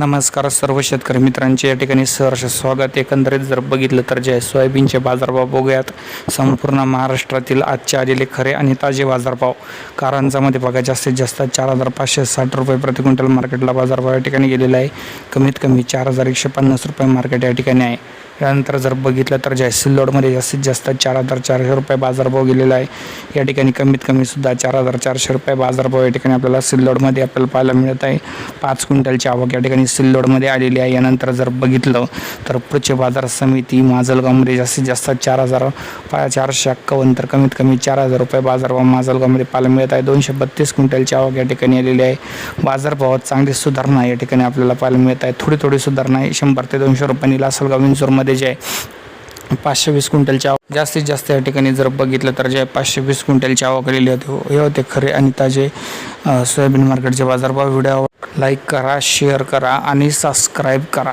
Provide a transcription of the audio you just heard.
नमस्कार सर्व शेतकरी मित्रांचे या ठिकाणी सहर्ष स्वागत. एकंदरीत जर बघितलं तर जे आहे सोयाबीनचे बाजारभाव बघूयात. संपूर्ण महाराष्ट्रातील आजचे आलेले खरे आणि ताजे बाजारभाव. कारंजामध्ये बघा जास्तीत जास्त चार हजार पाचशे साठ रुपये प्रति क्विंटल मार्केटला बाजारभाव या ठिकाणी गेलेला आहे. कमीत कमी चार हजार एकशे पन्नास रुपये मार्केट या ठिकाणी आहे. त्यानंतर जर बघितलं तर जे आहे सिल्लोडमध्ये जास्तीत जास्त चार हजार चारशे रुपये बाजारभाव गेलेला आहे. या ठिकाणी कमीत कमी सुद्धा चार हजार चारशे रुपये बाजारभाव या ठिकाणी आपल्याला सिल्लोडमध्ये आपल्याला पाहायला मिळत आहे. पाच क्विंटलची आवक या ठिकाणी सिल्लोडमध्ये आलेली आहे. यानंतर जर बघितलं तर पुढचे बाजार समिती माजलगावमध्ये जास्तीत जास्त चार हजार पा चारशे एक्कावन्न तर कमीत कमी चार हजार रुपये बाजारभाव माजलगावमध्ये पाहायला मिळत आहे. दोनशे बत्तीस क्विंटलची आवक या ठिकाणी आलेली आहे. बाजारभावात चांगली सुधारणा या ठिकाणी आपल्याला पाहायला मिळत आहे. थोडी थोडी सुधारणा आहे. शंभर ते दोनशे रुपयांनी लासलगाव विंचूरमध्ये जे आहे पाचशे वीस क्विंटलची आवक जास्तीत जास्त या ठिकाणी जर बघितलं तर जे पाचशे वीस क्विंटलची आवक आलेली होती हे होते खरे आणि ताजे सोयाबीन मार्केटचे बाजारभाव व्हिडिओ लाईक करा शेअर करा आणि सबस्क्राईब करा.